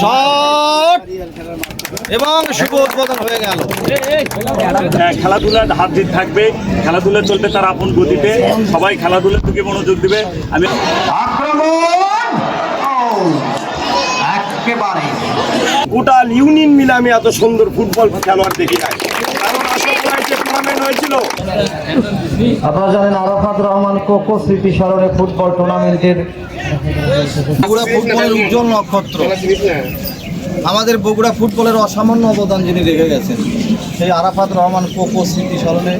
Shot এবং শুভ উদ্বোধন হয়ে গেল। খেলাধুলার হাত জিত থাকবে খেলাধুলা চলবে তার আপন গতিতে সবাই খেলাধুলার দিকে মনোযোগ দিবে। আমি আক্রমণ! গোল। গোটা ইউনিয়ন মিলে আমি এত সুন্দর ফুটবল খেলোয়াড় দেখি নাই। টুর্নামেন্ট হয়েছিল। আপনারা জানেন আরাফাত রহমান কোকো স্মৃতি স্মরণে ফুটবল টুর্নামেন্টের বগুড়া ফুটবলের উজ্জ্বল নক্ষত্র। আমাদের বগুড়া ফুটবলের অসামান্য অবদান যিনি রেখে গেছেন সেই আরাফাত রহমান কোকো স্মৃতি স্মরণে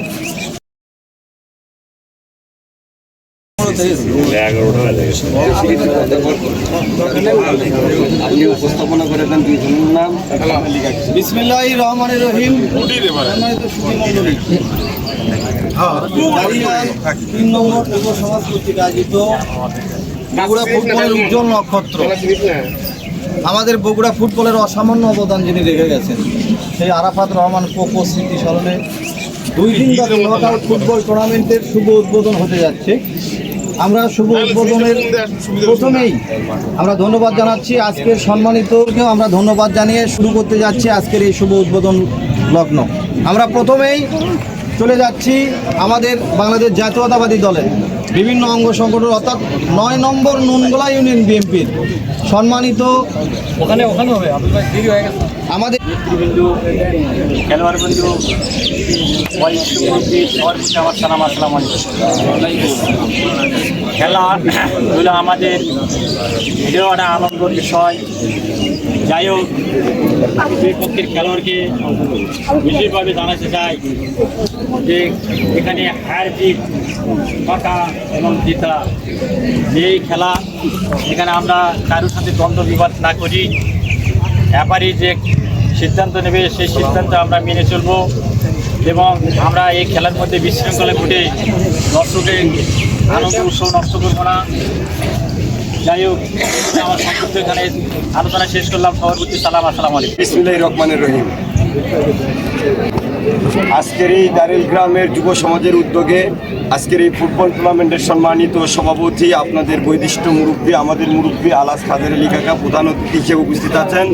রহিম তিন নম্বর বগুড়া ফুটবলের উজ্জ্বল নক্ষত্র আমাদের বগুড়া ফুটবলের অসামান্য অবদান যিনি রেখে গেছেন, সেই আরাফাত রহমান কোকো স্মৃতি স্মরণে দুই দিন ফুটবল টুর্নামেন্টের শুভ উদ্বোধন হতে যাচ্ছে। আমরা শুভ উদ্বোধনের প্রথমেই আমরা ধন্যবাদ জানাচ্ছি। আজকের সম্মানিতকেও আমরা ধন্যবাদ জানিয়ে শুরু করতে যাচ্ছি আজকের এই শুভ উদ্বোধন লগ্ন। আমরা প্রথমেই চলে যাচ্ছি আমাদের বাংলাদেশ জাতীয়তাবাদী দলের। বিভিন্ন অঙ্গ সংগঠন, অর্থাৎ নয় নম্বর নুনগোলা ইউনিয়ন বিএনপির। সম্মানিত ওখানে ওখানে হবে আমাদের নেতৃবৃন্দু খেলোয়াড় প্রতি আমার খেলা আমাদের এটাও একটা আনন্দের বিষয়। যাই হোক পক্ষের খেলোয়াড়কে বিশেষভাবে জানাতে চাই যে এখানে হার জিত পাকা এবং জিতা। এই খেলা, এখানে আমরা কারোর সাথে দ্বন্দ্ব বিবাদ না করি। ব্যাপারী যে সিদ্ধান্ত নেবে, সেই সিদ্ধান্ত আমরা মেনে চলব এবং আমরা এই খেলার মধ্যে বিশৃঙ্খলা ঘটে দর্শকের আনন্দ উৎসব নষ্ট করব না। যাই হোক, আমার সংক্ষিপ্ত এখানে আলোচনা শেষ করলাম। সবার প্রতি সালাম, আসসালামু আলাইকুম। বিসমিল্লাহির রহমানির রহিম। আজকের এই দারেল গ্রামের যুব সমাজের উদ্যোগে আজকের এই ফুটবল টুর্নামেন্টের সম্মানিত সভাপতি আপনাদের বৈদিষ্ট মুরব্বী আমাদের মুরব্বী আলাস খাদের আলী কাকা প্রধান অতিথি হিসেবে উপস্থিত আছেন।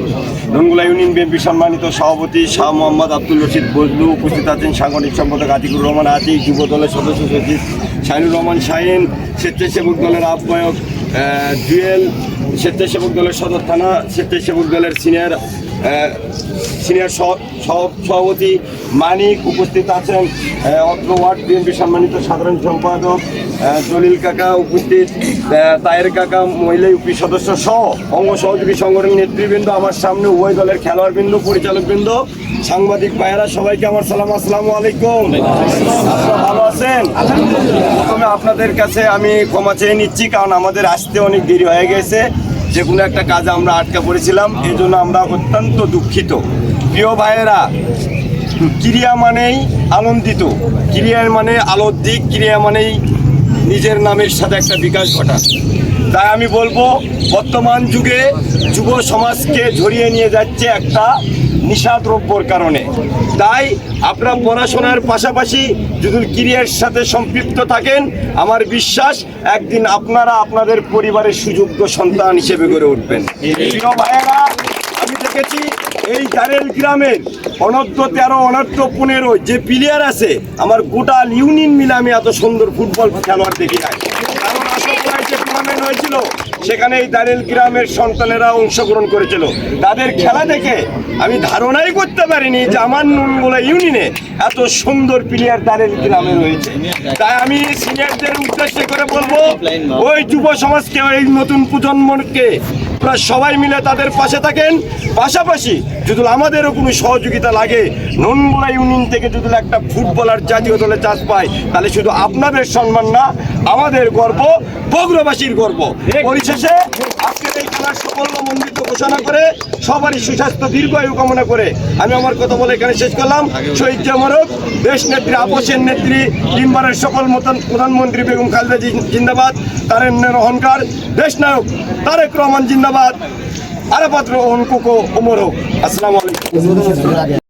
রঙ্গুলা ইউনিয়ন বিএনপি সম্মানিত সভাপতি শাহ মোহাম্মদ আব্দুল রশিদ বজলু উপস্থিত আছেন। সাংগঠনিক সম্পাদক আতিকুর রহমান আতিক যুব দলের সদস্য সচিব শাহিনুর রহমান শাহিন স্বেচ্ছাসেবক দলের আহ্বায়ক আহ, জুয়েল স্বেচ্ছাসেবক দলের সদর থানা স্বেচ্ছাসেবক দলের সিনিয়র সিনিয়র সভাপতি মানিক উপস্থিত আছেন। অত্র ওয়ার্ড বিএনপি সম্মানিত সাধারণ সম্পাদক জলিল কাকা উপস্থিত তায়ের কাকা, মহিলা ইউপি সদস্য সহ অঙ্গ সহযোগী সংগঠন নেতৃবৃন্দ, আমার সামনে উভয় দলের খেলোয়াড়বৃন্দ, পরিচালকবৃন্দ, সাংবাদিক ভাইয়েরা, সবাইকে আমার সালাম, আসসালামু আলাইকুম। আপনারা ভালো আছেন? প্রথমে আপনাদের কাছে আমি ক্ষমা চেয়ে নিচ্ছি, কারণ আমাদের আসতে অনেক দেরি হয়ে গেছে। যে কোনো একটা কাজে আমরা আটকা পড়েছিলাম, এই জন্য আমরা অত্যন্ত দুঃখিত। প্রিয় ভাইয়েরা, ক্রিয়া মানেই আনন্দিত। ক্রিয়ার মানে আলোর দিক, ক্রিয়া মানেই নিজের নামের সাথে একটা বিকাশ ঘটা। তাই আমি বলব, বর্তমান যুগে যুব সমাজকে ঝরিয়ে নিয়ে যাচ্ছে একটা নিশাদ্রব্যর কারণে। তাই আপনারা পড়াশোনার পাশাপাশি যদি ক্রিয়ার সাথে সম্পৃক্ত থাকেন, আমার বিশ্বাস একদিন আপনারা আপনাদের পরিবারের সুযোগ্য সন্তান হিসেবে গড়ে উঠবেন। ভাইয়েরা, আমি দেখেছি এই দারেল গ্রামের অনর্থ তেরো অনর্থ পনেরো যে প্লেয়ার আছে, আমার গোটা ইউনিয়ন মিলে আমি এত সুন্দর ফুটবল খেলোয়াড় দেখি নাই কারণ আসামে যে টুর্নামেন্ট হয়েছিল, সেখানে এই দারেল গ্রামের সন্তানেরা অংশগ্রহণ করেছিল। তাদের খেলা দেখে আমি ধারণাই করতে পারিনি যে আমার নুনগোলা ইউনিয়নে এত সুন্দর প্লেয়ার দারেল গ্রামে রয়েছে। তাই আমি সিনিয়রদের উদ্দেশ্যে করে বলব, ওই যুব সমাজকে, ওই নতুন প্রজন্মকে আপনারা সবাই মিলে তাদের পাশে থাকেন। পাশাপাশি যদি আমাদেরও কোনো সহযোগিতা লাগে ননগুলা ইউনিয়ন থেকে যদি একটা ফুটবলার জাতীয় দলে চাষ পায় তাহলে শুধু আপনাদের সম্মান না আমাদের গর্ব বগ্রবাসীর গর্ব। পরিশেষে আজকের এই খেলার সাফল্য মন্ডিত ঘোষণা করে সবারই সুস্বাস্থ্য দীর্ঘায়ু কামনা করে আমি আমার কথা বলে এখানে শেষ করলাম। শহীদ জামারক দেশ নেত্রী, আপসের নেত্রী তিনবারের সকল মতন প্রধানমন্ত্রী বেগম খালেদা জিন্দাবাদ তারেন্দ্র অহংকার, দেশ নায়ক তারেক রহমান জিন্দাবাদ আরাপাত্র অহন কোকো, ওমর হোক। আসসালামু আলাইকুম।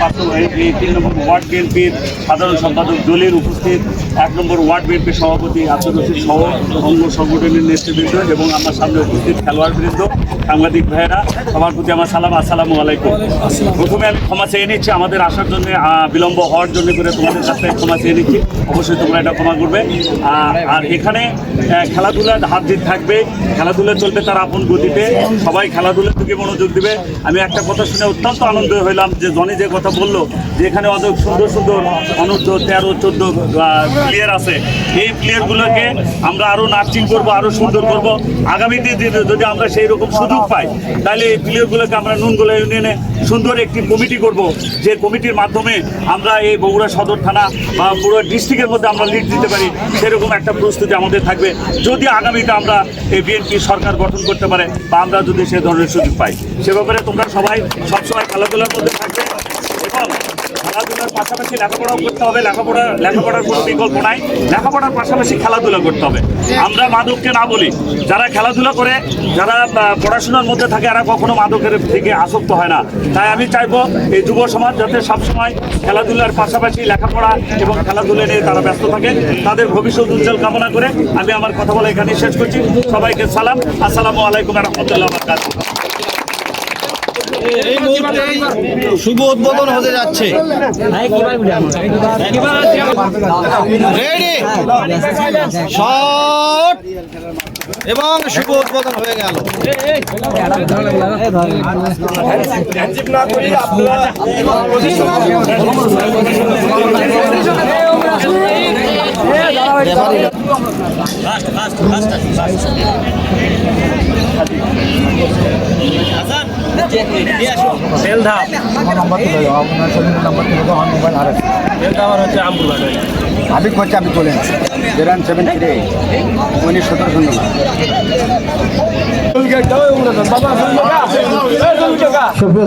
পাঁচ- এই- তিন নম্বর ওয়ার্ড বিএনপির সাধারণ সম্পাদক দলিল উপস্থিত, এক নম্বর ওয়ার্ড বিএনপির সভাপতি আব্দুল সহ অঙ্গ সংগঠনের নেতৃবৃন্দ এবং আমার সামনে উপস্থিত খেলোয়াড় বৃন্দ সাংবাদিক ভাইয়েরা, সবার প্রতি আমার সালাম, আসসালামু আলাইকুম। প্রথমে আমি ক্ষমা চেয়ে নিচ্ছি, আমাদের আসার জন্য বিলম্ব হওয়ার জন্য করে তোমাদের কাছ থেকে ক্ষমা চেয়ে নিচ্ছি, অবশ্যই তোমরা এটা ক্ষমা করবে। আর এখানে খেলাধুলার হাত দিক থাকবে, খেলাধুলা চলবে তার আপন গতিতে, সবাই খেলাধুলার দিকে মনোযোগ দিবে। আমি একটা কথা শুনে অত্যন্ত আনন্দ হইলাম যে জনি যে কথা বলল যে এখানে অনেক সুন্দর সুন্দর অনূর্ধ্ব, তেরো, চোদ্দ প্লেয়ার আছে। এই প্লেয়ারগুলোকে আমরা আরও নার্সিং করব আরও সুন্দর করব। আগামীতে যদি- যদি আমরা সেই রকম সুযোগ পাই, তাহলে এই প্লেয়ারগুলোকে আমরা নুনগোলা ইউনিয়নে সুন্দর একটি কমিটি করব, যে কমিটির মাধ্যমে আমরা এই বগুড়া সদর থানা বা পুরো ডিস্ট্রিক্টের মধ্যে আমরা লিড দিতে পারি, সেরকম একটা প্রস্তুতি আমাদের থাকবে। যদি আগামীতে আমরা এই বিএনপি সরকার গঠন করতে পারে, বা আমরা যদি সে ধরনের সুযোগ পাই। সে ব্যাপারে তোমরা সবাই সবসময় খেলাধুলার মধ্যে থাকবে। খেলাধুলার পাশাপাশি লেখাপড়াও করতে হবে। লেখাপড়া লেখাপড়ার কোনো বিকল্প নাই। লেখাপড়ার পাশাপাশি খেলাধুলা করতে হবে। আমরা মাদককে না বলি। যারা খেলাধুলা করে, যারা পড়াশোনার মধ্যে থাকে, এরা কখনো মাদকের দিকে আসক্ত হয় না। তাই আমি চাইব এই যুব সমাজ যাতে সবসময় খেলাধুলার পাশাপাশি লেখাপড়া এবং খেলাধুলা নিয়ে তারা ব্যস্ত থাকে। তাদের ভবিষ্যৎ উজ্জ্বল কামনা করে আমি আমার কথা বলে এখানে শেষ করছি। সবাইকে সালাম। আসসালামু আলাইকুম রহমতুল্লাহ এই মুহূর্তে শুভ উদ্বোধন হতে যাচ্ছে। এবং শুভ উদ্বোধন হয়ে গেল। আবিক হচ্ছে আপনি চলেন জেরান সেভেন থ্রি উনিশ সতেরো শূন্য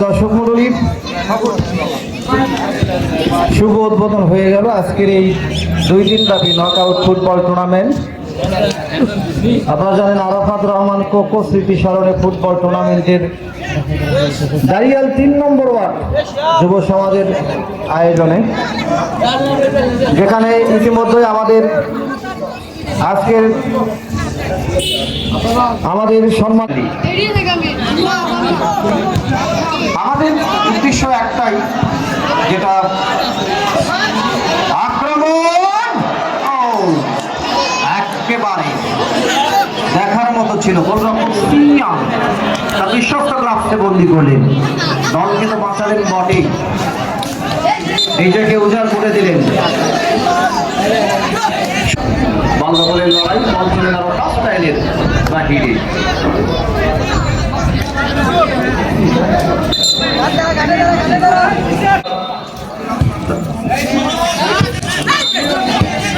দর্শক মন্ডলী শুভ উদ্বোধন হয়ে গেল আজকের এই দুই দিন ব্যাপী নক আউট ফুটবল টুর্নামেন্ট আপনারা জানেন আরাফাত রহমান কোকো স্মৃতি স্মরণে ফুটবল টুর্নামেন্টের দাঁড়িয়াল তিন নম্বর ওয়ার্ড যুব সমাজের আয়োজনে। যেখানে ইতিমধ্যে আমাদের আজকের আমাদের সম্মান আমাদের উদ্দেশ্য একটাই, যেটা ছিল তার বিশ্বস্ত গ্রাফসে বন্দি করলেন। দলকে তো বাঁচালেন বটেই। নিজেকে উজাড় করে দিলেন।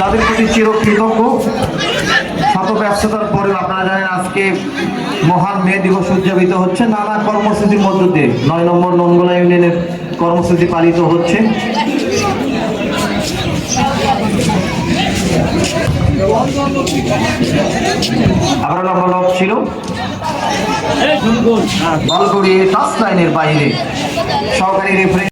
তাদের প্রতি চিরকৃতজ্ঞ। শত ব্যস্ততার আজকে মহান মে দিবস উদযাপিত হচ্ছে। নানা কর্মসূচির মধ্য দিয়ে নয় নম্বর নঙ্গলা ইউনিয়নের কর্মসূচি পালিত হচ্ছে। আবার নম্বর লক ছিল। বল করিয়ে টাচ লাইনের বাইরে। সহকারী রেফারি